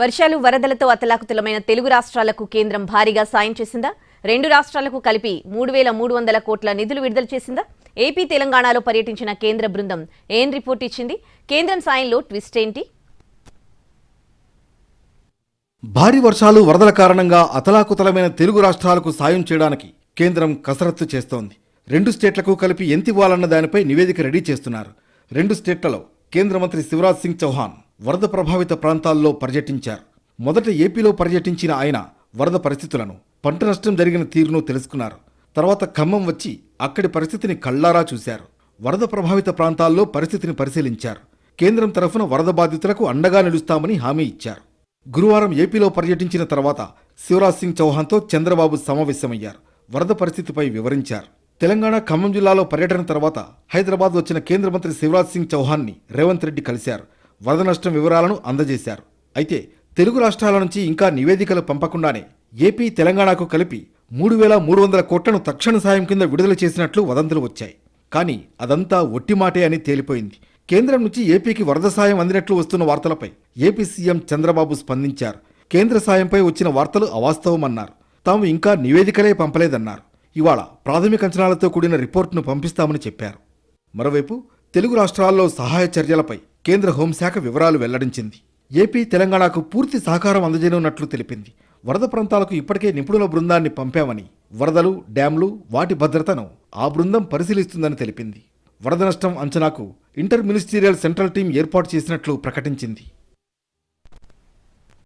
వర్షాలు వరదలతో అతలాకుతలమైన తెలుగు రాష్ట్రాలకు కేంద్రం భారీగా సాయం చేసిందా? రెండు రాష్ట్రాలకు కలిపి మూడు వేల మూడు వందల కోట్ల నిధులు విడుదల చేసిందా? ఏపీ తెలంగాణలో పర్యటించిన కేంద్ర బృందం ఏం రిపోర్ట్ ఇచ్చింది? కేంద్రం సాయంలో ట్విస్ట్ ఏంటి? భారీ వర్షాలు వరదల కారణంగా అతలాకుతలమైన తెలుగు రాష్ట్రాలకు సాయం చేయడానికి కేంద్రం కసరత్తు చేస్తోంది. రెండు స్టేట్లకు కలిపి ఎంత ఇవ్వాలన్న దానిపై నివేదిక రెడీ చేస్తున్నారు. రెండు స్టేట్లలో కేంద్ర మంత్రి శివరాజ్ సింగ్ చౌహాన్ వరద ప్రభావిత ప్రాంతాల్లో పర్యటించారు. మొదట ఏపీలో పర్యటించిన ఆయన వరద పరిస్థితులను పంట నష్టం జరిగిన తీరును తెలుసుకున్నారు. తర్వాత ఖమ్మం వచ్చి అక్కడి పరిస్థితిని కళ్ళారా చూశారు. వరద ప్రభావిత ప్రాంతాల్లో పరిస్థితిని పరిశీలించారు. కేంద్రం తరఫున వరద బాధితులకు అండగా నిలుస్తామని హామీ ఇచ్చారు. గురువారం ఏపీలో పర్యటించిన తర్వాత శివరాజ్ సింగ్ చౌహాన్తో చంద్రబాబు సమావేశమయ్యారు. వరద పరిస్థితిపై వివరించారు. తెలంగాణ ఖమ్మం జిల్లాలో పర్యటన తర్వాత హైదరాబాద్ వచ్చిన కేంద్ర మంత్రి శివరాజ్ సింగ్ చౌహాన్ని రేవంత్ రెడ్డి కలిశారు. వరద నష్టం వివరాలను అందజేశారు. అయితే తెలుగు రాష్ట్రాల నుంచి ఇంకా నివేదికలు పంపకుండానే ఏపీ తెలంగాణకు కలిపి మూడు వేల మూడు వందల కోట్లను తక్షణ సాయం కింద విడుదల చేసినట్లు వదంతులు వచ్చాయి. కానీ అదంతా ఒట్టి మాటే అని తేలిపోయింది. కేంద్రం నుంచి ఏపీకి వరద సాయం అందినట్లు వస్తున్న వార్తలపై ఏపీ సీఎం చంద్రబాబు స్పందించారు. కేంద్ర సాయంపై వచ్చిన వార్తలు అవాస్తవమన్నారు. తాము ఇంకా నివేదికలే పంపలేదన్నారు. ఇవాళ ప్రాథమిక అంచనాలతో కూడిన రిపోర్టును పంపిస్తామని చెప్పారు. మరోవైపు తెలుగు రాష్ట్రాల్లో సహాయ చర్యలపై కేంద్ర హోంశాఖ వివరాలు వెల్లడించింది. ఏపీ తెలంగాణకు పూర్తి సహకారం అందజేయనున్నట్లు తెలిపింది. వరద ప్రాంతాలకు ఇప్పటికే నిపుణుల బృందాన్ని పంపామని వరదలు డ్యాంలు వాటి భద్రతను ఆ బృందం పరిశీలిస్తుందని తెలిపింది. వరద నష్టం అంచనాకు ఇంటర్ మినిస్టీరియల్ సెంట్రల్ టీం ఏర్పాటు చేసినట్లు ప్రకటించింది.